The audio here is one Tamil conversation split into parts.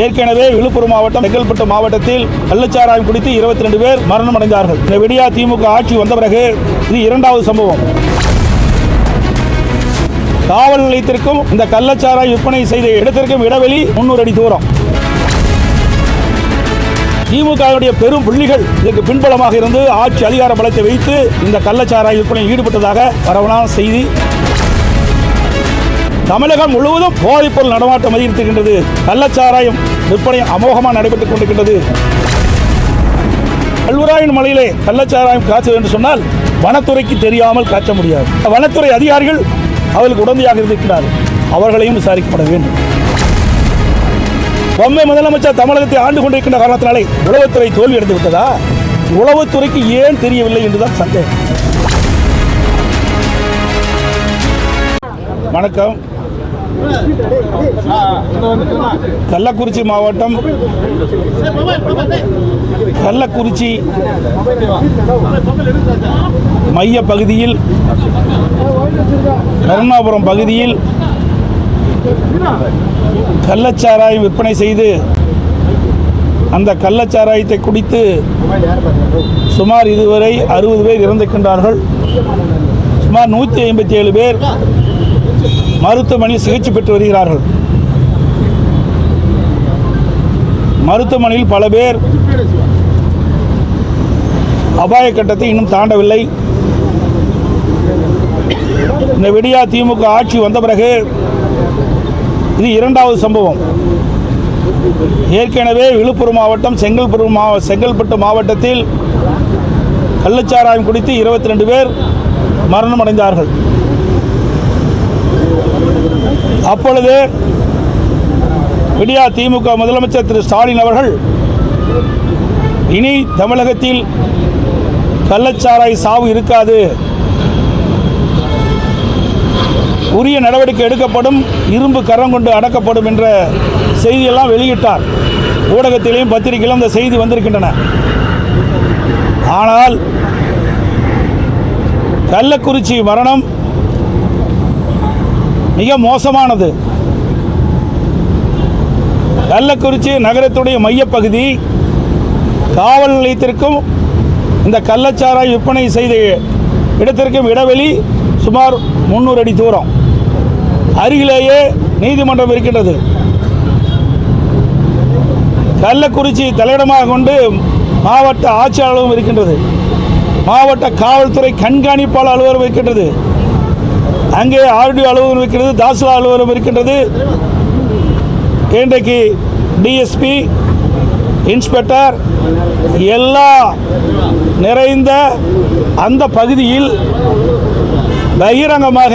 ஏற்கனவே விழுப்புரம் மாவட்டம் செங்கல்பட்டு மாவட்டத்தில் கள்ளச்சாராயம் குடித்து இருபத்தி ரெண்டு பேர் மரணம் அடைந்தார்கள். இந்த விடியா திமுக ஆட்சி வந்த பிறகு இது இரண்டாவது சம்பவம். காவல் நிலையத்திற்கும் இந்த கள்ளச்சாராய் விற்பனை செய்த இடத்திற்கும் இடைவெளி முன்னூறு அடி தூரம். திமுகவுடைய பெரும் புள்ளிகள் இதற்கு பின்பலமாக இருந்து ஆட்சி அதிகார பலத்தை வைத்து இந்த கள்ளச்சாராய் விற்பனையில் ஈடுபட்டதாக பரவலான செய்தி. தமிழகம் முழுவதும் போதைப்பொருள் நடமாட்டம் அதிகரித்திருக்கின்றது. கள்ளச்சாராயம் விற்பனை அமோகமாக நடைபெற்றுக் கொண்டிருக்கின்றது. கல்வராயன் மலையிலே கள்ளச்சாராயம் காய்ச்சல் என்று சொன்னால் வனத்துறைக்கு தெரியாமல் காய்ச்ச முடியாது. வனத்துறை அதிகாரிகள் அவர்களுக்கு உடந்தையாக இருக்கிறார்கள் அவர்களையும் விசாரிக்கப்பட வேண்டும். பொம்மை முதலமைச்சர் தமிழகத்தை ஆண்டு கொண்டிருக்கின்ற காரணத்தினாலே உளவுத்துறை தோல்வி அடைந்து விட்டதா? உளவுத்துறைக்கு ஏன் தெரியவில்லை என்றுதான் சந்தேகம். வணக்கம். கள்ளக்குறிச்சி மாவட்டம். கள்ளக்குறிச்சி மைய பகுதியில் கருணாபுரம் பகுதியில் கள்ளச்சாராயம் விற்பனை செய்து அந்த கள்ளச்சாராயத்தை குடித்து சுமார் இதுவரை அறுபது பேர் இறந்திருக்கின்றார்கள். சுமார் நூற்றி ஐம்பத்தி ஏழு பேர் மருத்துவமனையில் சிகிச்சை பெற்று வருகிறார்கள். மருத்துவமனையில் பல பேர் அபாய கட்டத்தை இன்னும் தாண்டவில்லை. இந்த விடியா திமுக ஆட்சி வந்த பிறகு இது இரண்டாவது சம்பவம். ஏற்கனவே விழுப்புரம் மாவட்டம் செங்கல்பட்டு மாவ செங்கல்பட்டு மாவட்டத்தில் கள்ளச்சாராயம் குடித்து இருபத்தி ரெண்டு பேர் மரணம் அடைந்தார்கள் அப்பொழுது விடியா திமுக முதலமைச்சர் திரு ஸ்டாலின் அவர்கள் இனி தமிழகத்தில் கள்ளச்சாராய் சாவு இருக்காது. உரிய நடவடிக்கை எடுக்கப்படும் இரும்பு கரம் கொண்டு அடக்கப்படும் என்ற செய்தியெல்லாம் வெளியிட்டார். ஊடகத்திலேயும் பத்திரிகையிலும் இந்த செய்தி வந்திருக்கின்றன. ஆனால் கள்ளக்குறிச்சி மரணம் மிக மோசமானது. கள்ளக்குறிச்சி நகரத்துடைய மையப்பகுதி காவல் நிலையத்திற்கும் இந்த கள்ளச்சாராய் விற்பனை செய்த இடத்திற்கும் இடைவெளி சுமார் முந்நூறு அடி தூரம். அருகிலேயே நீதிமன்றம் இருக்கின்றது. கள்ளக்குறிச்சி தலையிடமாக கொண்டு மாவட்ட ஆட்சியாளரும் இருக்கின்றது. மாவட்ட காவல்துறை கண்காணிப்பாளர் அலுவலகம் இருக்கின்றது. அங்கே ஆர்டிஓ அலுவலகம் இருக்கிறது தாசிலா அலுவலகம் இருக்கின்றது. இன்றைக்கு டிஎஸ்பி இன்ஸ்பெக்டர் எல்லா நிறைந்த அந்த பகுதியில் பகிரங்கமாக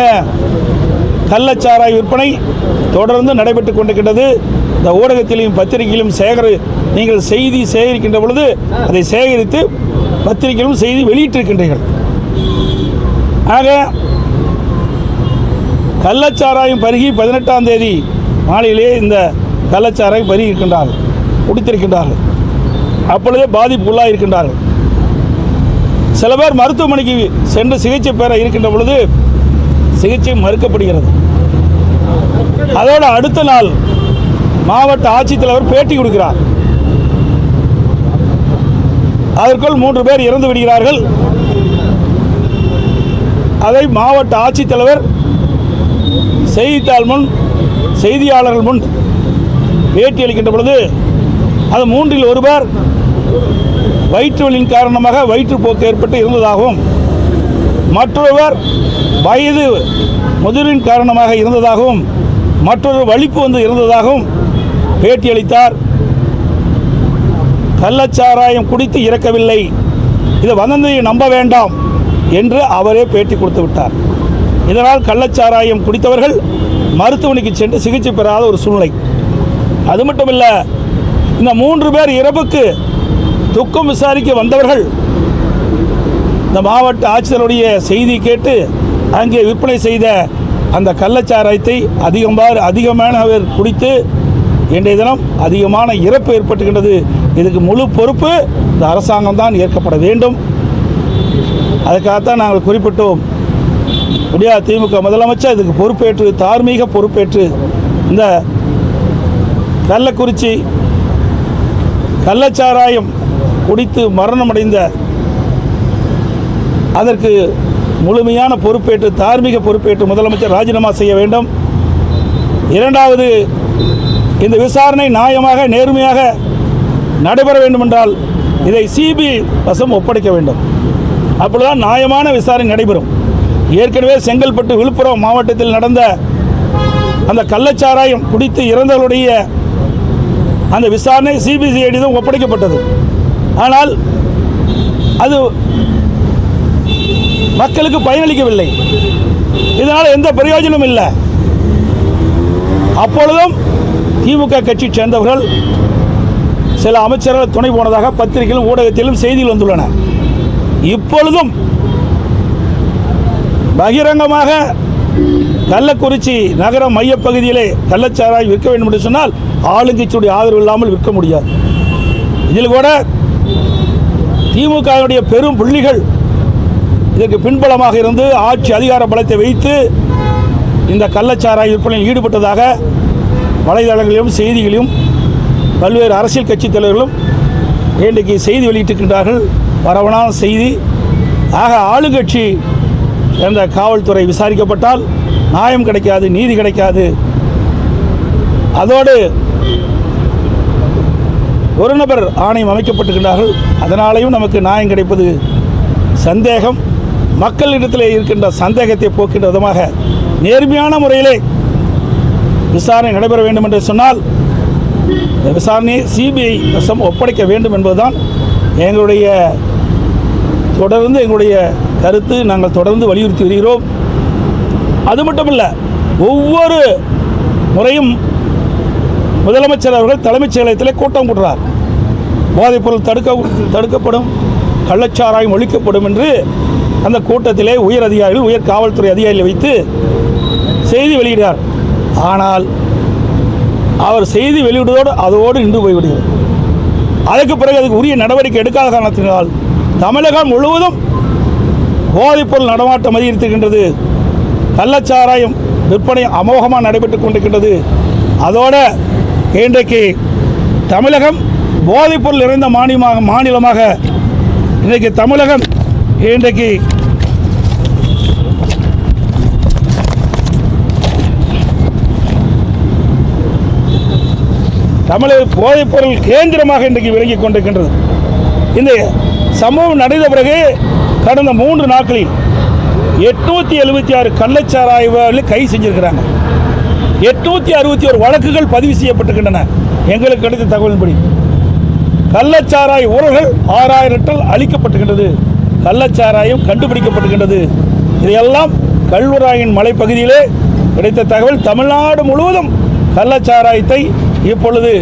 கள்ளச்சாராய் விற்பனை தொடர்ந்து நடைபெற்றுக் கொண்டிருக்கின்றது. இந்த ஊடகத்திலும் பத்திரிகையிலும் சேகரி நீங்கள் செய்தி சேகரிக்கின்ற பொழுது அதை சேகரித்து பத்திரிகையிலும் செய்தி வெளியிட்டிருக்கின்றீர்கள். ஆக கள்ளச்சாராயம் பருகி பதினெட்டாம் தேதி மாலையிலே இந்த கள்ளச்சாராயம் பருகி இருக்கின்றார்கள் குடித்திருக்கின்றார்கள். அப்பொழுதே பாதிப்புள்ளாக இருக்கின்றார்கள். சில பேர் மருத்துவமனைக்கு சென்று சிகிச்சை பெற இருக்கின்ற பொழுது சிகிச்சை மறுக்கப்படுகிறது. அதோடு அடுத்த நாள் மாவட்ட ஆட்சித்தலைவர் பேட்டி கொடுக்கிறார். அதற்குள் மூன்று பேர் இறந்து விடுகிறார்கள். அதை மாவட்ட ஆட்சித்தலைவர் செய்தித்தாள் முன் செய்தியாளர்கள் முன் பேட்டி அளிக்கின்ற பொழுது அது மூன்றில் ஒருவர் வயிற்று வலியின் காரணமாக வயிற்றுப்போக்கு ஏற்பட்டு இருந்ததாகவும் மற்றொருவர் வயது முதிரின் காரணமாக இருந்ததாகவும் மற்றொரு வலிப்பு வந்து இருந்ததாகவும் பேட்டியளித்தார் கள்ளச்சாராயம் குடித்து இறக்கவில்லை. இது வதந்தியை நம்ப வேண்டாம் என்று அவரே பேட்டி கொடுத்து விட்டார். இதனால் கள்ளச்சாராயம் குடித்தவர்கள் மருத்துவமனைக்கு சென்று சிகிச்சை பெறாத ஒரு சூழ்நிலை. அது மட்டும் இல்லை இந்த மூன்று பேர் இறப்புக்கு துக்கம் விசாரிக்க வந்தவர்கள் இந்த மாவட்ட ஆட்சியருடைய செய்தி கேட்டு அங்கே விற்பனை செய்த அந்த கள்ளச்சாராயத்தை அதிகமாக அதிகமானவர் குடித்து இன்றைய தினம் அதிகமான இறப்பு ஏற்பட்டுகின்றது. இதுக்கு முழு பொறுப்பு இந்த அரசாங்கம் தான் ஏற்கப்பட வேண்டும். அதுக்காகத்தான் நாங்கள் குறிப்பிட்டோம். விடியா திமுக முதலமைச்சர் இதுக்கு பொறுப்பேற்று தார்மீக பொறுப்பேற்று இந்த கள்ளக்குறிச்சி கள்ளச்சாராயம் குடித்து மரணமடைந்த அதற்கு முழுமையான பொறுப்பேற்று தார்மீக பொறுப்பேற்று முதலமைச்சர் ராஜினாமா செய்ய வேண்டும். இரண்டாவது இந்த விசாரணை நியாயமாக நேர்மையாக நடைபெற வேண்டுமென்றால் இதை சிபிஐ வசம் ஒப்படைக்க வேண்டும். அப்பொழுதுதான் நியாயமான விசாரணை நடைபெறும். ஏற்கனவே செங்கல்பட்டு விழுப்புரம் மாவட்டத்தில் நடந்த அந்த கள்ளச்சாராயம் குடித்து இறந்தவர்களுடைய அந்த விசாரணை சிபிசிஐடி தான் ஒப்படைக்கப்பட்டது. ஆனால் அது மக்களுக்கு பயனளிக்கவில்லை. இதனால் எந்த பிரயோஜனமும் இல்லை. அப்பொழுதும் திமுக கட்சி சேர்ந்தவர்கள் சில அமைச்சர்கள் துணை போனதாக பத்திரிகையிலும் ஊடகத்திலும் செய்திகள் வந்துள்ளன. இப்பொழுதும் பகிரங்கமாக கள்ளக்குறிச்சி நகர மையப்பகுதியிலே கள்ளச்சாராய் விற்க வேண்டும் என்று சொன்னால் ஆளுங்கட்சியுடைய ஆதரவு இல்லாமல் விற்க முடியாது. இதில் கூட திமுகவினுடைய பெரும் புள்ளிகள் இதற்கு பின்பலமாக இருந்து ஆட்சி அதிகார பலத்தை வைத்து இந்த கள்ளச்சாராய விற்பனையில் ஈடுபட்டதாக வலைதளங்களிலும் செய்திகளிலும் பல்வேறு அரசியல் கட்சித் தலைவர்களும் இன்றைக்கு செய்தி வெளியிட்டிருக்கின்றார்கள். பரவலான செய்தி. ஆக ஆளுங்கட்சி என்ற காவல்துறை விசாரிக்கப்பட்டால் நியாயம் கிடைக்காது நீதி கிடைக்காது. அதோடு ஒரு நபர் ஆணையம் அமைக்கப்பட்டுகின்றார்கள் அதனாலேயும் நமக்கு நியாயம் கிடைப்பது சந்தேகம். மக்களிடத்தில் இருக்கின்ற சந்தேகத்தை போக்கின்ற விதமாக நேர்மையான முறையிலே விசாரணை நடைபெற வேண்டும் என்று சொன்னால் இந்த விசாரணையை சிபிஐ வசம் ஒப்படைக்க வேண்டும் என்பதுதான் எங்களுடைய தொடர்ந்து எங்களுடைய கருத்து நாங்கள் தொடர்ந்து வலியுறுத்தி வருகிறோம். அது மட்டுமல்ல ஒவ்வொரு முறையும் முதலமைச்சர் அவர்கள் தலைமைச் செயலகத்தில் கூட்டம் கூட்டுறார் போதைப்பொருள் தடுக்க தடுக்கப்படும் கள்ளச்சாராயம் ஒழிக்கப்படும் என்று அந்த கூட்டத்திலே உயர் அதிகாரிகள் உயர் காவல்துறை அதிகாரிகளை வைத்து செய்தி வெளியிடுகிறார். ஆனால் அவர் செய்தி வெளியிடுவதோடு அதோடு நின்று போய்விடுகிறார் அதற்கு பிறகு அதுக்கு உரிய நடவடிக்கை எடுக்காத காரணத்தினால் தமிழகம் முழுவதும் போதைப்பொருள் நடமாட்டம் அதிகரித்திருக்கின்றது. கள்ளச்சாராயம் விற்பனை அமோகமாக நடைபெற்று கொண்டிருக்கின்றது. அதோட இன்றைக்கு தமிழகம் போதைப்பொருள் நிறைந்த மாநிலமாக மாநிலமாக இன்றைக்கு தமிழகம் இன்றைக்கு தமிழக போதைப்பொருள் கேந்திரமாக இன்றைக்கு விளங்கி கொண்டிருக்கின்றது. இந்த சம்பவம் நடந்த பிறகு கடந்த மூன்று நாட்களில் எட்நூற்றி எழுபத்தி ஆறு கள்ளச்சாராய்வாளர்களை கை செஞ்சிருக்கிறாங்க. எட்நூற்றி அறுபத்தி ஒரு வழக்குகள் பதிவு செய்யப்பட்டிருக்கின்றன. எங்களுக்கு கிடைத்த தகவலின்படி. கள்ளச்சாராய ஊழல்கள் ஆறாயிரம் லிட்டர் கள்ளச்சாராயம் கண்டுபிடிக்கப்பட்டுகின்றது இதையெல்லாம் கல்வராயின் மலைப்பகுதியிலே கிடைத்த தகவல். தமிழ்நாடு முழுவதும் கள்ளச்சாராயத்தை இப்பொழுது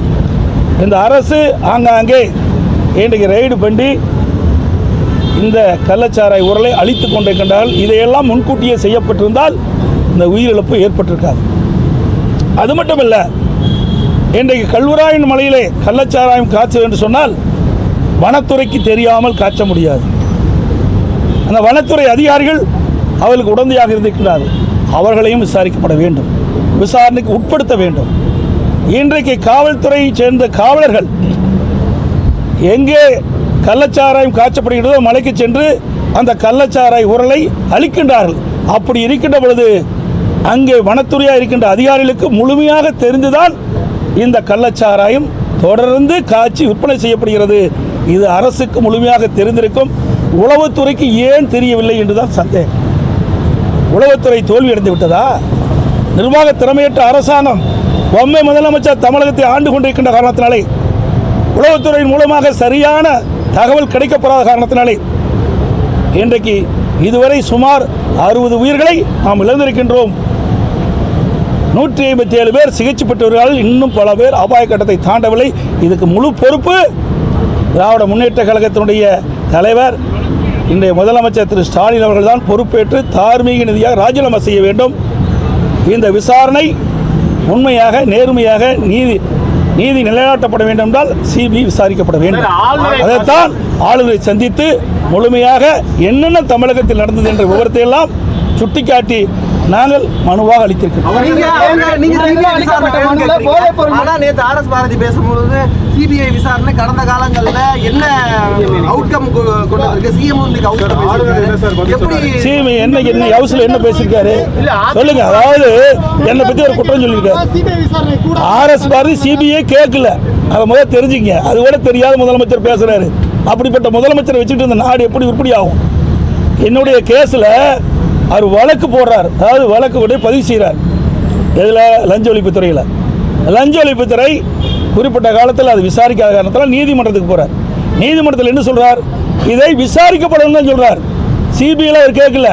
இந்த அரசு ஆங்காங்கே இன்றைக்கு ரெய்டு பண்ணி இந்த கள்ளச்சாராய் உரலை அழித்து கொண்டிருக்கின்றார்கள். இதையெல்லாம் முன்கூட்டியே செய்யப்பட்டிருந்தால் இந்த உயிரிழப்பு ஏற்பட்டிருக்காது. அது மட்டும் இல்லை இன்றைக்கு கல்வராயன் மலையிலே கள்ளச்சாராயம் காய்ச்சல் என்று சொன்னால் வனத்துறைக்கு தெரியாமல் காய்ச்ச முடியாது. அந்த வனத்துறை அதிகாரிகள் அவர்களுக்கு உடந்தையாக இருந்திருக்கிறார்கள். அவர்களையும் விசாரிக்கப்பட வேண்டும். விசாரணைக்கு உட்படுத்த வேண்டும். இன்றைக்கு காவல்துறையைச் சேர்ந்த காவலர்கள் எங்கே கள்ளச்சாராயம் காய்ச்சப்படுகிறதோ மலைக்கு சென்று அந்த கள்ளச்சாராய் உரலை அளிக்கின்றார்கள். அப்படி இருக்கின்ற பொழுது அங்கே வனத்துறையாக இருக்கின்ற அதிகாரிகளுக்கு முழுமையாக தெரிந்துதான் இந்த கள்ளச்சாராயம் தொடர்ந்து காய்ச்சி விற்பனை செய்யப்படுகிறது. இது அரசுக்கு முழுமையாக தெரிந்திருக்கும். உளவுத்துறைக்கு ஏன் தெரியவில்லை என்றுதான் சந்தேகம். உளவுத்துறை தோல்வி அடைந்து விட்டதா? நிர்வாக திறமையற்ற அரசாங்கம் பொம்மை முதலமைச்சர் தமிழகத்தை ஆண்டு கொண்டிருக்கின்ற காரணத்தினாலே உளவுத்துறையின் மூலமாக சரியான தகவல் கிடைக்கப்படாத காரணத்தினாலே இன்றைக்கு இதுவரை சுமார் அறுபது உயிர்களை நாம் இழந்திருக்கின்றோம். நூற்றி ஐம்பத்தி ஏழு பேர் சிகிச்சை பெற்றவர்கள் இன்னும் பல பேர் அபாய கட்டத்தை தாண்டவில்லை. இதுக்கு முழு பொறுப்பு திராவிட முன்னேற்ற கழகத்தினுடைய தலைவர் இன்றைய முதலமைச்சர் திரு ஸ்டாலின் அவர்கள்தான் பொறுப்பேற்று தார்மீக நிதியாக ராஜினாமா செய்ய வேண்டும். இந்த விசாரணை உண்மையாக நேர்மையாக நீதி நீதி நிலைநாட்டப்பட வேண்டும் என்றால் சிபிஐ விசாரிக்கப்பட வேண்டும். அதைத்தான் ஆளுநரை சந்தித்து முழுமையாக என்னென்ன தமிழகத்தில் நடந்தது என்ற விவரத்தை எல்லாம் சுட்டிக்காட்டி நாங்கள் மனுவாக அளித்திருக்கிறோம். நீங்க சிபிஐ விசாரணை கடந்த காலங்கள்ல என்ன அவுட்கம் சிஎம் என்ன என்ன ஹவுஸ்ல என்ன பேசியிருக்காரு? சொல்லுங்க. அதாவது என்னை பத்தி ஒரு குற்றம் சொல்லியிருக்காரு. ஆர்எஸ் பாரதி சிபிஐ கேட்கல. அதை முதல்ல தெரிஞ்சுங்க. அது கூட தெரியாத முதலமைச்சர் பேசுறாரு. அப்படிப்பட்ட முதலமைச்சரை வச்சுட்டு இந்த நாடு எப்படி உருப்படி ஆகும் என்னுடைய கேஸில் அவர் வழக்கு போடுறார். அதாவது வழக்கு கூட பதிவு செய்கிறார் இதில் லஞ்ச ஒழிப்புத்துறையில் லஞ்ச ஒழிப்புத்துறை குறிப்பிட்ட காலத்தில் அது விசாரிக்காத காரணத்தில் நீதிமன்றத்துக்கு போகிறார் நீதிமன்றத்தில் என்ன சொல்கிறார் இதை விசாரிக்கப்படும் தான் சொல்றார். சிபிஐல அவர் கேட்கல.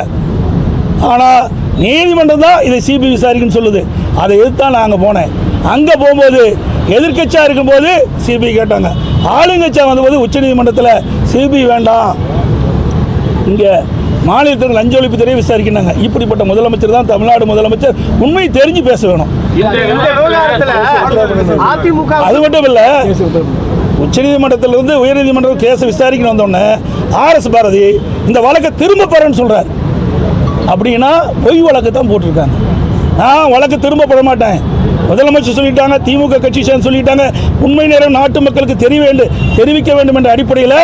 ஆனால் நீதிமன்றம் தான் இதை சிபிஐ விசாரிக்குன்னு சொல்லுது. அதை எதிர்த்தான் நான் அங்கே போனேன். அங்கே போகும்போது எதிர்க்கட்சியாக இருக்கும்போது சிபிஐ கேட்டாங்க. ஆளுங்கட்சியாக வந்தபோது உச்சநீதிமன்றத்தில் சிபிஐ வேண்டாம். இங்கே மாநிலத்தில் லஞ்ச ஒழிப்புத்துறையை விசாரிக்கிறாங்க இப்படிப்பட்ட முதலமைச்சர் தான் தமிழ்நாடு முதலமைச்சர். உண்மை தெரிஞ்சு பேச வேணும். அது மட்டும் இல்லை உச்சநீதிமன்றத்திலிருந்து உயர்நீதிமன்றம் கேஸை விசாரிக்கணும் வந்தோடனே ஆர்எஸ் பாரதி இந்த வழக்கை திரும்ப பெறன்னு சொல்றார். அப்படின்னா பொய் வழக்கு தான் போட்டிருக்காங்க. நான் வழக்கு திரும்ப பெற மாட்டேன். முதலமைச்சர் சொல்லிட்டாங்க திமுக கட்சி சேர்ந்து சொல்லிட்டாங்க. உண்மை நேரம் நாட்டு மக்களுக்கு தெரிய வேண்டும் தெரிவிக்க வேண்டும் என்ற அடிப்படையில்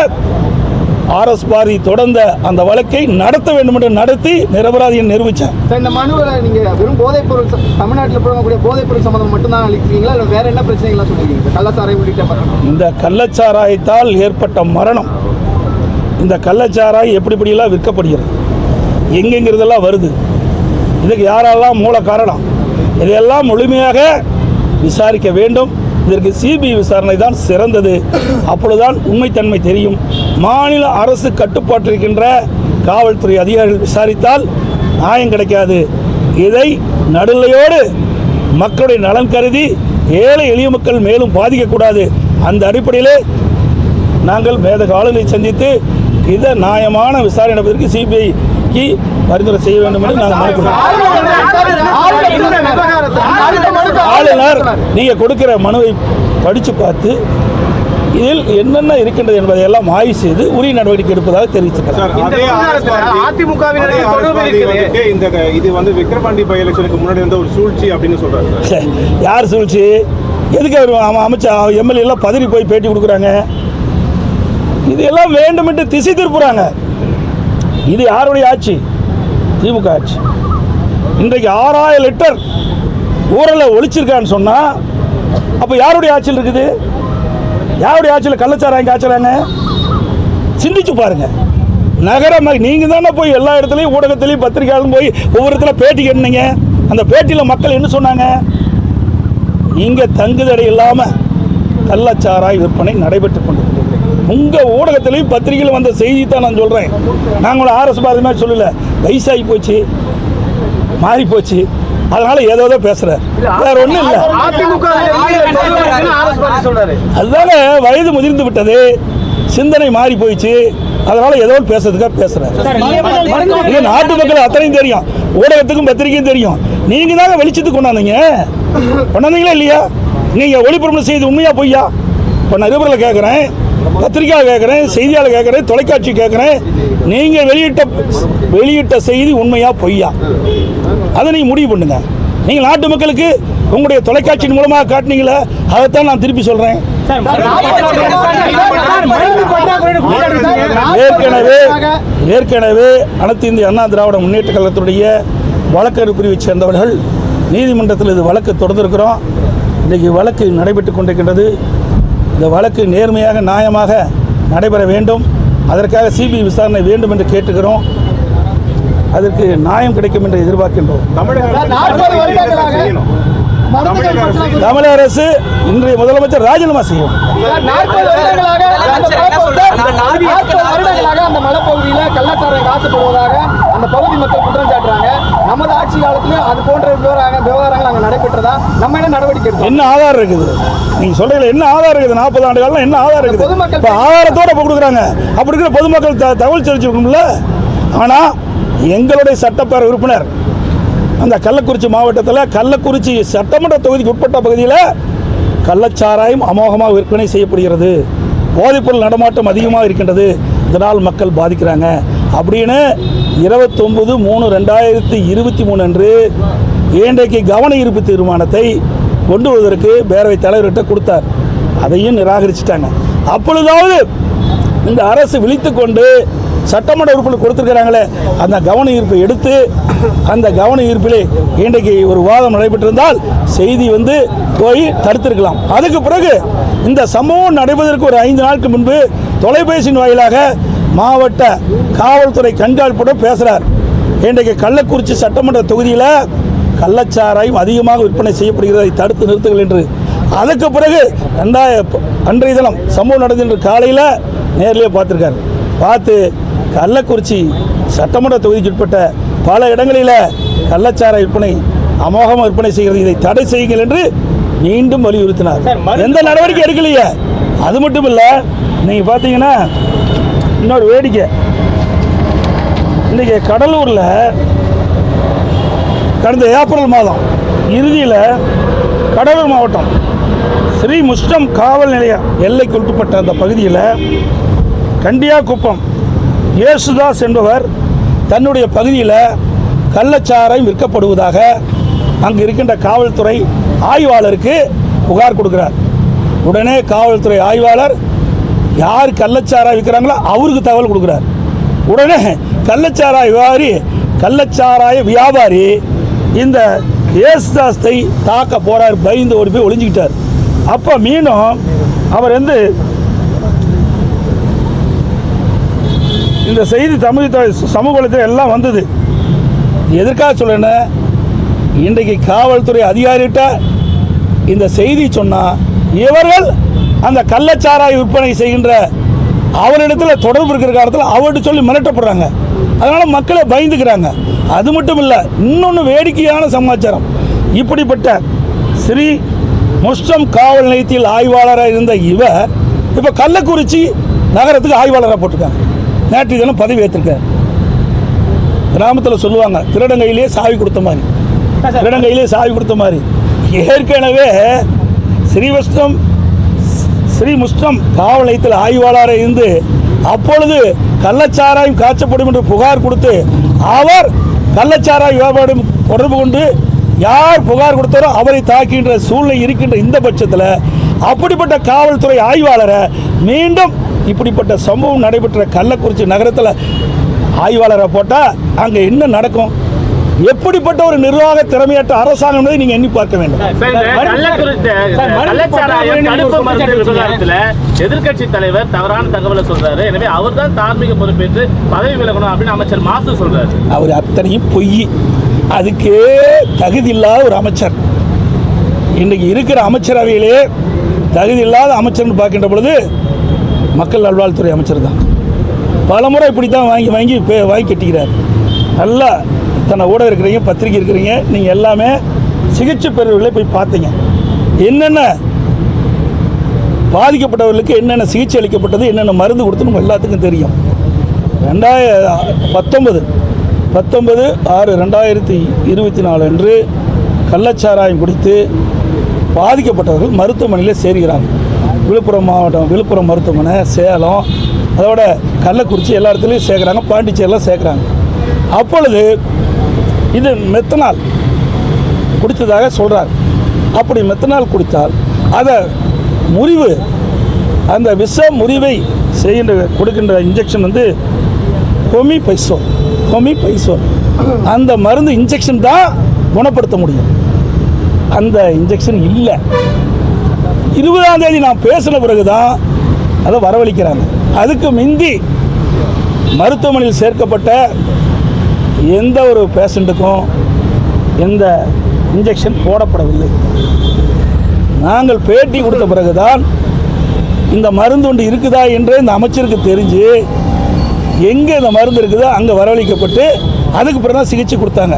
ஆர்எஸ் பாரதி தொடர்ந்த அந்த வழக்கை நடத்த வேண்டும் என்று நடத்தி நிரபராதியை நிரூபித்தேன் இந்த மனுவில் நீங்க வெறும் போதைப் பொருள் தமிழ்நாட்டில் புழங்கக்கூடிய போதைப் பொருள் சம்பந்தம் மட்டும்தான் அளிக்கிறீங்களா? இல்லை வேற என்ன பிரச்சனைகள்லாம் சொல்றீங்க? சார்? கள்ளச்சாரை உள்ளிட்ட மரணம். இந்த கள்ளச்சாராயத்தால் ஏற்பட்ட மரணம் இந்த கள்ளச்சாராய் எப்படி எப்படியெல்லாம் விற்கப்படுகிறது எங்கெங்கிறதெல்லாம் வருது இதுக்கு யாரெல்லாம் மூல காரணம் இதையெல்லாம் முழுமையாக விசாரிக்க வேண்டும். இதற்கு சிபிஐ விசாரணை தான் சிறந்தது. அப்பொழுதுதான் உண்மைத்தன்மை தெரியும். மாநில அரசு கட்டுப்பாட்டில் இருக்கின்ற காவல்துறை அதிகாரிகள் விசாரித்தால் நியாயம் கிடைக்காது. இதை நடுநிலையோடு மக்களுடைய நலன் கருதி ஏழை எளிய மக்கள் மேலும் பாதிக்கக்கூடாது. அந்த அடிப்படையிலே நாங்கள் மேதக ஆளுநரை சந்தித்து இதை நியாயமான விசாரணை நடப்பதற்கு சிபிஐக்கு பரிந்துரை செய்ய வேண்டும் என்று நாங்கள் மனு கொடுக்கிறோம். ஆளுநர் நீங்க கொடுக்கிற மனுவை படித்து பார்த்து இதில் என்னென்ன இருக்கின்றது என்பதை எல்லாம் ஆய்வு செய்து உரிய நடவடிக்கை எடுப்பதாக சூழ்ச்சி சார். யார் சொல்லிச்சு எதுக்கு அவர் அம- அமைச்சா எம்எல்ஏ எல்லாம் பதறி போய் பேட்டி கொடுக்குறாங்க? இதெல்லாம் வேண்டுமென்று திசை திருப்புறாங்க. இது யாருடைய ஆட்சி? திமுக ஆட்சி. இன்றைக்கு ஆறாயிரம் லிட்டர் ஊரில் ஒழிச்சிருக்கான்னு சொன்னால் அப்போ யாருடைய ஆட்சியில் இருக்குது? யாருடைய ஆட்சியில் கள்ளச்சாராயம் காய்ச்சறாங்க? சிந்திச்சு பாருங்க. நகரமாக நீங்கள் தானே போய் எல்லா இடத்துலையும் ஊடகத்துலேயும் பத்திரிகையாலும் போய் ஒவ்வொரு இடத்துல பேட்டி கேட்டீங்க. அந்த பேட்டியில் மக்கள் என்ன சொன்னாங்க? இங்கே தங்குதடை இல்லாமல் கள்ளச்சாராய் விற்பனை நடைபெற்று கொண்டு உங்கள் ஊடகத்திலையும் பத்திரிகையில் வந்த செய்தி தான் நான் சொல்கிறேன் நாங்கள் ஆர்எஸ் பாரதி மாதிரி சொல்லல. வயசாகி போச்சு மாறி போச்சு. அதனால ஏதோ ஏதோ பேசுகிறேன் வேற ஒன்றும் இல்லை. அதுதானே வயது முதிர்ந்து விட்டது. சிந்தனை மாறி போயிடுச்சு அதனால ஏதோ ஒன்று பேசுறதுக்காக பேசுறேன். நாட்டு மக்கள் அத்தனையும் தெரியும். ஊடகத்துக்கும் பத்திரிக்கையும் தெரியும். நீங்க தாங்க வெளிச்சத்துக்கு கொண்டாந்தீங்க. கொண்டாந்தீங்களா இல்லையா? நீங்க ஒளிபரப்பு செய்தி உண்மையா பொய்யா? இப்போ நான் நிருபரில் கேட்குறேன் பத்திரிக்கை கேட்குறேன் செய்தியாளர் கேட்குறேன் தொலைக்காட்சி கேட்குறேன். நீங்கள் வெளியிட்ட வெளியிட்ட செய்தி உண்மையா பொய்யா? அதை நீங்கள் முடிவு பண்ணுங்க. நீங்கள் நாட்டு மக்களுக்கு உங்களுடைய தொலைக்காட்சியின் மூலமாக காட்டினீங்களே அதைத்தான் நான் திருப்பி சொல்கிறேன் ஏற்கனவே ஏற்கனவே அனைத்து இந்திய அண்ணா திராவிட முன்னேற்ற கழகத்துடைய வழக்கறிஞர் பிரிவை சேர்ந்தவர்கள் நீதிமன்றத்தில் இது வழக்கு தொடர்ந்திருக்கிறோம். இன்றைக்கு வழக்கு நடைபெற்று கொண்டிருக்கின்றது. இந்த வழக்கு நேர்மையாக நியாயமாக நடைபெற வேண்டும். அதற்காக சிபிஐ விசாரணை வேண்டும் என்று கேட்டுக்கிறோம். அதற்கு நியாயம் கிடைக்கும் என்று எதிர்பார்க்கின்றோம். தமிழக அரசு இன்றைய முதலமைச்சர் ராஜினாமா செய்யும். நாற்பது வருடங்களாக அந்த மலைப்பகுதியில் நாற்பது வருடங்களாக அந்த பகுதி மக்கள் குற்றம் சாட்டுறாங்க. நமது ஆட்சி காலத்திலும் அது போன்ற விவகாரங்கள் விவகாரங்கள் அங்கே நடைபெற்றதா? நம்ம என்ன நடவடிக்கை என்ன ஆதாரம் இருக்குது? நீங்க சொல்றீங்களா என்ன ஆதாரம் இருக்குது? நாற்பது ஆண்டு காலம் என்ன ஆதாரம் இருக்குது? பொதுமக்கள் இப்போ ஆதாரத்தோட இப்போ கொடுக்குறாங்க. அப்படி இருக்கிற பொதுமக்கள் த- தகவல் தெரிஞ்சுக்கணும்ல ஆனா எங்களுடைய சட்டப்பேரவை உறுப்பினர் அந்த கள்ளக்குறிச்சி மாவட்டத்தில் கள்ளக்குறிச்சி சட்டமன்ற தொகுதிக்கு உட்பட்ட பகுதியில் கள்ளச்சாராயம் அமோகமாக விற்பனை செய்யப்படுகிறது. போதைப்பொருள் நடமாட்டம் அதிகமாக இருக்கின்றது. இதனால் மக்கள் பாதிக்கிறாங்க. அப்படின்னு இருபத்தொம்பது மூணு ரெண்டாயிரத்தி இருபத்தி மூணு அன்று இன்றைக்கு கவன ஈர்ப்பு தீர்மானத்தை கொண்டு வருவதற்கு பேரவைத் தலைவர்கிட்ட கொடுத்தார். அதையும் நிராகரிச்சிட்டாங்க. அப்பொழுதாவது இந்த அரசு விழித்து கொண்டு சட்டமன்ற உறுப்பினர் கொடுத்துருக்கிறாங்களே அந்த கவன ஈர்ப்பை எடுத்து அந்த கவன ஈர்ப்பிலே இன்றைக்கு ஒரு வாதம் நடைபெற்றிருந்தால் செய்தி வந்து போய் தடுத்திருக்கலாம். அதுக்கு பிறகு இந்த சம்பவம் நடைபெறுவதற்கு ஒரு ஐந்து நாட்கள் முன்பு தொலைபேசியின் வாயிலாக மாவட்ட காவல்துறை கண்காணிப்புடன் பேசுகிறார் இன்றைக்கு கள்ளக்குறிச்சி சட்டமன்ற தொகுதியில் கள்ளச்சாராயம் அதிகமாக விற்பனை செய்யப்படுகிறதை. தடுத்து நிறுத்துங்கள் என்று. அதுக்கு பிறகு ரெண்டாய அன்றைய தினம் சம்பவம் நடந்த காலையில் நேர்லேயே பார்த்துருக்காரு. பார்த்து கள்ளக்குறிச்சி சட்டமன்ற தொகுதிக்கு உட்பட்ட பல இடங்களில் கள்ளச்சாராய விற்பனை அமோகமாக விற்பனை செய்கிறது. இதை தடை செய்யுங்கள் என்று மீண்டும் வலியுறுத்தினார். எந்த நடவடிக்கை எடுக்கலையே? அது மட்டும் இல்லை நீங்கள் பார்த்தீங்கன்னா இன்னொரு வேடிக்கை. இன்றைக்கி கடலூரில் கடந்த ஏப்ரல் மாதம் இறுதியில் கடலூர் மாவட்டம் ஸ்ரீ முஷ்டம் காவல் நிலையம் எல்லைக்கு உட்பட்ட அந்த பகுதியில் கண்டியாக்குப்பம் இயேசுதாஸ் என்பவர் தன்னுடைய பகுதியில் கள்ளச்சாராயம் விற்கப்படுவதாக அங்கு இருக்கின்ற காவல்துறை ஆய்வாளருக்கு புகார் கொடுக்கிறார். உடனே காவல்துறை ஆய்வாளர் யார் கள்ளச்சாரா விற்கிறாங்களோ அவருக்கு தகவல் கொடுக்குறாரு. உடனே கள்ளச்சாராய வியாபாரி கள்ளச்சாராய வியாபாரி இந்த ஏசுதாஸ்தை தாக்க போகிறார் பயந்து ஓடி போய் ஒளிஞ்சிக்கிட்டார். அப்போ மீனும் அவர் வந்து இந்த செய்தி தமிழ் த- எல்லாம் வந்தது. எதற்காக சொல்லணும் இன்றைக்கு காவல்துறை அதிகாரிகிட்ட இந்த செய்தி சொன்னால் இவர்கள் அந்த கள்ளச்சாராய விற்பனை செய்கின்ற அவரிடத்தில் தொடர்பு இருக்கிற காலத்தில் அவர்கிட்ட சொல்லி மிரட்டப்படுறாங்க. அதனால் மக்களை பயந்துக்கிறாங்க. அது மட்டும் இல்லை இன்னொன்று வேடிக்கையான சமாச்சாரம். இப்படிப்பட்ட ஸ்ரீ முஸ்டம் காவல் நிலையத்தில் ஆய்வாளராக இருந்த இவர் இப்போ கள்ளக்குறிச்சி நகரத்துக்கு ஆய்வாளராக போட்டிருக்காங்க. நேற்று தினம் பதவி ஏற்றிருக்காரு கிராமத்தில் சொல்லுவாங்க திருடங்கையிலே சாவி கொடுத்த மாதிரி. திருடங்கையிலே சாவி கொடுத்த மாதிரி. ஏற்கனவே ஸ்ரீவஸ்டம் ஸ்ரீ முஸ்டம் காவல் நிலையத்தில் ஆய்வாளராக இருந்து அப்பொழுது கள்ளச்சாராயம் காய்ச்சப்படும் என்று புகார் கொடுத்து அவர் கள்ளச்சாராய வியாபாரம் தொடர்பு கொண்டு யார் புகார் கொடுத்தாரோ அவரை தாக்கின்ற சூழ்நிலை இருக்கின்ற இந்த பட்சத்தில் அப்படிப்பட்ட காவல்துறை ஆய்வாளரை மீண்டும் இப்படிப்பட்ட சம்பவம் நடைபெற்ற கள்ளக்குறிச்சி நகரத்தில் ஆய்வாளரை போட்டால் அங்கே என்ன நடக்கும்? எப்படிப்பட்ட ஒரு நிர்வாக திறமையற்ற அரசாங்கம் நீங்கள் எண்ணி பார்க்க வேண்டும். எதிர்க்கட்சி தலைவர் தவறான தகவலை சொல்றாரு. எனவே அவர் தான் தார்மீக பொறுப்பேற்று பதவி விலகணும் அப்படின்னு அமைச்சர் மாசு சொல்றாரு. அவர் அத்தனையும் பொய். அதுக்கே தகுதி இல்லாத ஒரு அமைச்சர். இன்றைக்கு இருக்கிற அமைச்சரவையிலே தகுதி இல்லாத அமைச்சர்னு பார்க்கின்ற பொழுது மக்கள் நல்வாழ்வுத்துறை அமைச்சர் தான். பல முறை இப்படி தான் வாங்கி வாங்கி வாங்கி கட்டிக்கிறார். நல்லா தன்னை ஊடகம் இருக்கிறீங்க பத்திரிக்கை இருக்கிறீங்க நீங்கள் எல்லாமே சிகிச்சை பெறுவர்களை போய் பார்த்தீங்க. என்னென்ன பாதிக்கப்பட்டவர்களுக்கு என்னென்ன சிகிச்சை அளிக்கப்பட்டது என்னென்ன மருந்து கொடுத்து நம்ம எல்லாத்துக்கும் தெரியும். ரெண்டாய பத்தொன்பது. பத்தொன்பது ஆறு ரெண்டாயிரத்தி இருபத்தி நாலு அன்று கள்ளச்சாராயம் குடித்து பாதிக்கப்பட்டவர்கள் மருத்துவமனையில் சேர்கிறாங்க. விழுப்புரம் மாவட்டம் விழுப்புரம் மருத்துவமனை சேலம் அதோட கள்ளக்குறிச்சி எல்லா இடத்துலையும் சேர்க்குறாங்க பாண்டிச்சேரியில் சேர்க்குறாங்க. அப்பொழுது இது மெத்தனால் குடித்ததாக சொல்கிறார் அப்படி மெத்தனால் குடித்தால் அதை முறிவு அந்த விஷ முறிவை செய்கின்ற கொடுக்கின்ற இன்ஜெக்ஷன் வந்து ஹோமி பைசோல் ஹோமி பைசோல் அந்த மருந்து இன்ஜெக்ஷன் தான் குணப்படுத்த முடியும். அந்த இன்ஜெக்ஷன் இல்லை. இருபதாம் தேதி நான் பேசின பிறகு தான் அதை வரவழைக்கிறாங்க. அதுக்கு மிந்தி மருத்துவமனையில் சேர்க்கப்பட்ட எந்த ஒரு பேஷண்ட்டுக்கும் எந்த இன்ஜெக்ஷன் போடப்படவில்லை. நாங்கள் பேட்டி கொடுத்த பிறகுதான் இந்த மருந்து ஒன்று இருக்குதா என்றே இந்த அமைச்சருக்கு தெரிஞ்சு எங்கே இந்த மருந்து இருக்குதோ அங்கே வரவழைக்கப்பட்டு அதுக்கு பிறகு தான் சிகிச்சை கொடுத்தாங்க.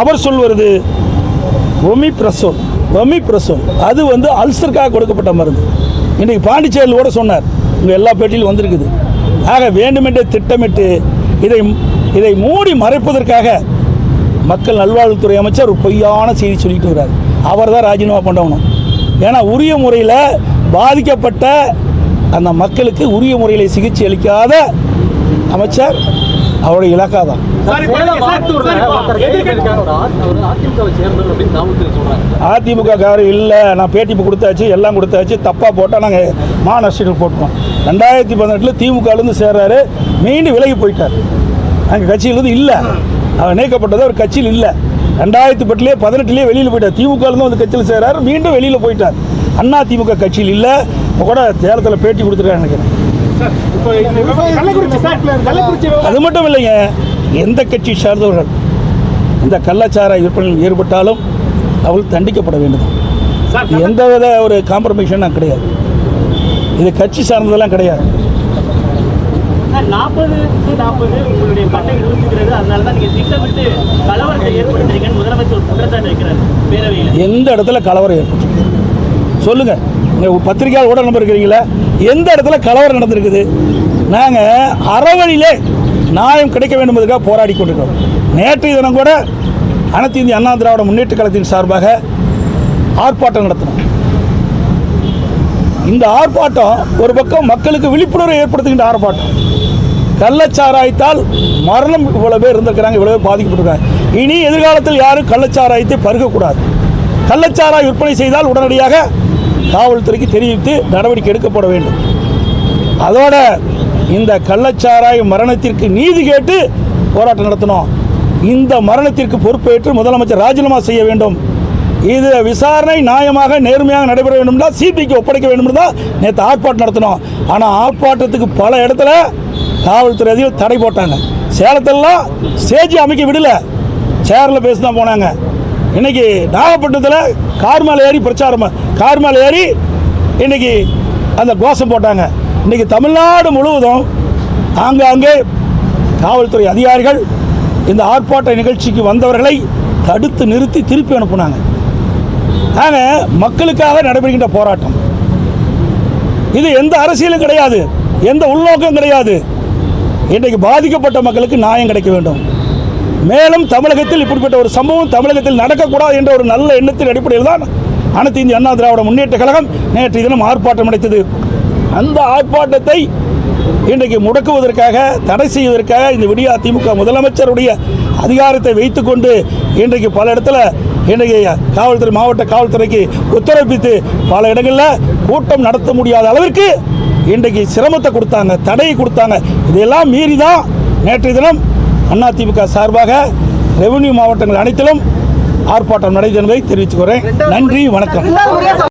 அவர் சொல்வது ஒமிப்ரசோல் ஒமிப்ரசோல் அது வந்து அல்சருக்காக கொடுக்கப்பட்ட மருந்து. இன்றைக்கு பாண்டிச்சேரியில் கூட சொன்னார் உங்கள் எல்லா பேட்டியிலும் வந்திருக்குது. ஆக வேண்டுமென்றே திட்டமிட்டு இதை இதை மூடி மறைப்பதற்காக மக்கள் நல்வாழ்வுத்துறை அமைச்சர் ஒரு பொய்யான செய்தி சொல்லிட்டு வர்றார். அவர் தான் ராஜினாமா பண்ணணும். ஏன்னா உரிய முறையில் பாதிக்கப்பட்ட அந்த மக்களுக்கு உரிய முறையில் சிகிச்சை அளிக்காத அமைச்சர் அவருடைய இலக்கா தான் அதிமுக காரர் இல்லை நான் பேட்டி கொடுத்தாச்சு எல்லாம் கொடுத்தாச்சு தப்பாக போட்டால் நாங்கள் மா நஷ்டங்கள் போட்டுருவோம். ரெண்டாயிரத்தி பதினெட்டில் திமுகலேருந்து சேர்றாரு மீண்டும் விலகி போயிட்டார். அங்கே கட்சியிலிருந்து இல்லை. அவர் நீக்கப்பட்டது அவர் கட்சியில் இல்லை. ரெண்டாயிரத்தி பட்டிலே பதினெட்டுலேயே வெளியில் போயிட்டார். திமுகலேருந்து வந்து கட்சியில் சேர்றாரு. மீண்டும் வெளியில் போயிட்டார். அண்ணா திமுக கட்சியில் இல்லை. கூட சேலத்தில் பேட்டி கொடுத்துருக்காரு நினைக்கிறேன் அது மட்டும் இல்லைங்க. எந்த கட்சி சார்ந்தவர்கள் இந்த கள்ளச்சாராய விற்பனையில் ஈடுபட்டாலும் அவள் தண்டிக்கப்பட வேண்டும்? எந்த வித ஒரு காம்ப்ரமைஷன் கிடையாது. இது கட்சி சார்ந்ததெல்லாம் கிடையாது. நாற்பது நாற்பது உங்களுடைய பட்டை விழுந்துகிறது அதனால தான் நீங்கள் திட்டமிட்டு கலவரத்தை ஏற்படுத்துறீங்கன்னு முதலமைச்சர் குற்றச்சாட்டு வைக்கிறார். பேரவையில். எந்த இடத்துல கலவரம் ஏற்பட்டு சொல்லுங்க. நீங்கள் பத்திரிகையாளர் ஊடக நம்பர் இருக்கிறீங்களா எந்த இடத்துல கலவரம் நடந்திருக்குது? நாங்கள் அறவழியிலே நியாயம் கிடைக்க வேண்டும் போராடி கொண்டிருக்கிறோம். நேற்றைய தினம் கூட அனைத்து இந்திய அண்ணா திராவிட முன்னேற்ற கழகத்தின் சார்பாக ஆர்ப்பாட்டம் நடத்தினோம். இந்த ஆர்ப்பாட்டம் ஒரு பக்கம் மக்களுக்கு விழிப்புணர்வை ஏற்படுத்துகின்ற ஆர்ப்பாட்டம். கள்ளச்சாராயத்தால் மரணம் இவ்வளோ பேர் இருந்திருக்கிறாங்க இவ்வளோ பேர் பாதிக்கப்பட்டிருக்காங்க. இனி எதிர்காலத்தில் யாரும் கள்ளச்சாராயத்தை பருகக்கூடாது. கள்ளச்சாராய விற்பனை செய்தால் உடனடியாக காவல்துறைக்கு தெரிவித்து நடவடிக்கை எடுக்கப்பட வேண்டும். அதோட இந்த கள்ளச்சாராய மரணத்திற்கு நீதி கேட்டு போராட்டம் நடத்தினோம் இந்த மரணத்திற்கு பொறுப்பேற்று முதலமைச்சர் ராஜினாமா செய்ய வேண்டும். இது விசாரணை நியாயமாக நேர்மையாக நடைபெற வேண்டும்னா சிபிக்கு ஒப்படைக்க வேண்டும் தான் நேற்று ஆர்ப்பாட்டம் நடத்தினோம் ஆனால் ஆர்ப்பாட்டத்துக்கு பல இடத்துல காவல்துறை அதிகம் தடை போட்டாங்க. சேலத்திலலாம் ஸ்டேஜ் அமைக்க விடல. சேரில் பேசி தான் போனாங்க. இன்னைக்கு நாகப்பட்டினத்தில் கார் மேலே ஏறி பிரச்சாரம் கார் மேலே ஏறி இன்னைக்கு அந்த கோஷம் போட்டாங்க. இன்னைக்கு தமிழ்நாடு முழுவதும் ஆங்காங்கே காவல்துறை அதிகாரிகள் இந்த ஆர்ப்பாட்ட நிகழ்ச்சிக்கு வந்தவர்களை தடுத்து நிறுத்தி திருப்பி அனுப்புனாங்க. நாங்கள் மக்களுக்காக நடைபெறுகின்ற போராட்டம். இது எந்த அரசியலும் கிடையாது. எந்த உள்நோக்கம் கிடையாது. இன்றைக்கு பாதிக்கப்பட்ட மக்களுக்கு நியாயம் கிடைக்க வேண்டும். மேலும் தமிழகத்தில் இப்படிப்பட்ட ஒரு சம்பவம் தமிழகத்தில் நடக்கக்கூடாது என்ற ஒரு நல்ல எண்ணத்தின் அடிப்படையில் தான் அனைத்து இந்திய அண்ணா திராவிட முன்னேற்ற கழகம் நேற்று தினம் ஆர்ப்பாட்டம் நடத்தது அந்த ஆர்ப்பாட்டத்தை இன்றைக்கு முடக்குவதற்காக தடை செய்வதற்காக இந்த விடியா திமுக முதலமைச்சருடைய அதிகாரத்தை வைத்துக்கொண்டு இன்றைக்கு பல இடத்துல இன்றைக்கு காவல்துறை மாவட்ட காவல்துறைக்கு உத்தரவிட்டு பல இடங்களில் கூட்டம் நடத்த முடியாத அளவிற்கு இன்றைக்கு சிரமத்தை கொடுத்தாங்க தடையை கொடுத்தாங்க. இதையெல்லாம் மீறி தான் நேற்றைய தினம் அதிமுக சார்பாக ரெவன்யூ மாவட்டங்கள் அனைத்திலும் ஆர்ப்பாட்டம் நடைபெறுவதை என்பதை தெரிவித்துக்கிறேன் நன்றி வணக்கம்.